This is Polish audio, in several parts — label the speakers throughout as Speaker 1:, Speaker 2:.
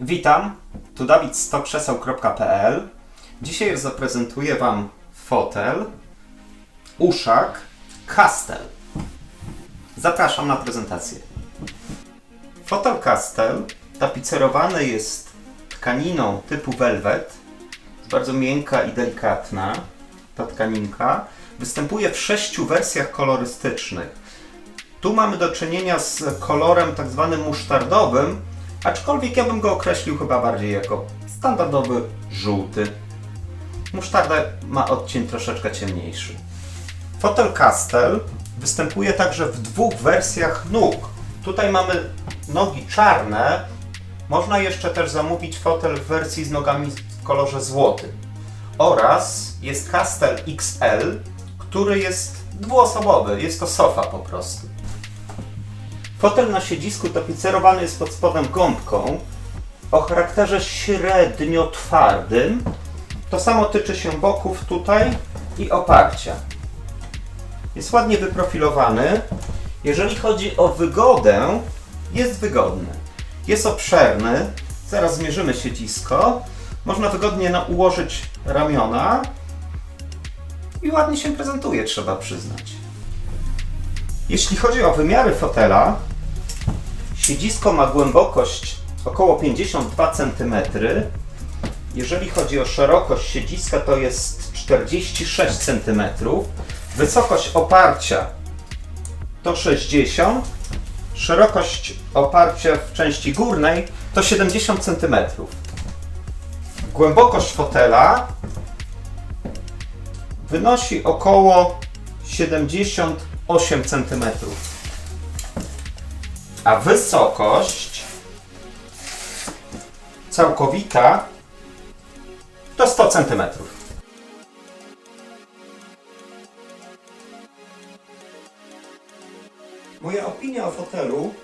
Speaker 1: Witam, tu Dawid z. Dzisiaj zaprezentuję Wam fotel Uszak Castel. Zapraszam na prezentację. Fotel Castel tapicerowany jest tkaniną typu velvet. Jest bardzo miękka i delikatna ta tkaninka. Występuje w sześciu wersjach kolorystycznych. Tu mamy do czynienia z kolorem tak zwanym musztardowym, aczkolwiek ja bym go określił chyba bardziej jako standardowy żółty. Musztarda ma odcień troszeczkę ciemniejszy. Fotel Castel występuje także w dwóch wersjach nóg. Tutaj mamy nogi czarne. Można jeszcze też zamówić fotel w wersji z nogami w kolorze złotym. Oraz jest Castel XL, który jest dwuosobowy. Jest to sofa po prostu. Fotel na siedzisku tapicerowany jest pod spodem gąbką o charakterze średnio twardym. To samo tyczy się boków tutaj i oparcia. Jest ładnie wyprofilowany. Jeżeli chodzi o wygodę, jest wygodny. Jest obszerny. Zaraz zmierzymy siedzisko. Można wygodnie ułożyć ramiona i ładnie się prezentuje, trzeba przyznać. Jeśli chodzi o wymiary fotela, siedzisko ma głębokość około 52 cm. Jeżeli chodzi o szerokość siedziska, to jest 46 cm. Wysokość oparcia to 60 Szerokość oparcia w części górnej to 70 cm. Głębokość fotela wynosi około 78 cm. A wysokość całkowita to 100 cm. Moja opinia o fotelu,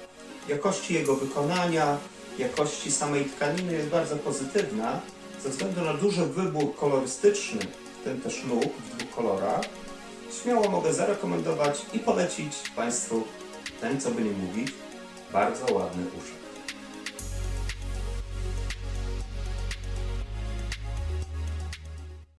Speaker 1: jakości jego wykonania, jakości samej tkaniny jest bardzo pozytywna, ze względu na duży wybór kolorystyczny, w tym też nóg w dwóch kolorach. Śmiało mogę zarekomendować i polecić Państwu ten, co by nie mówić, bardzo ładny uszek.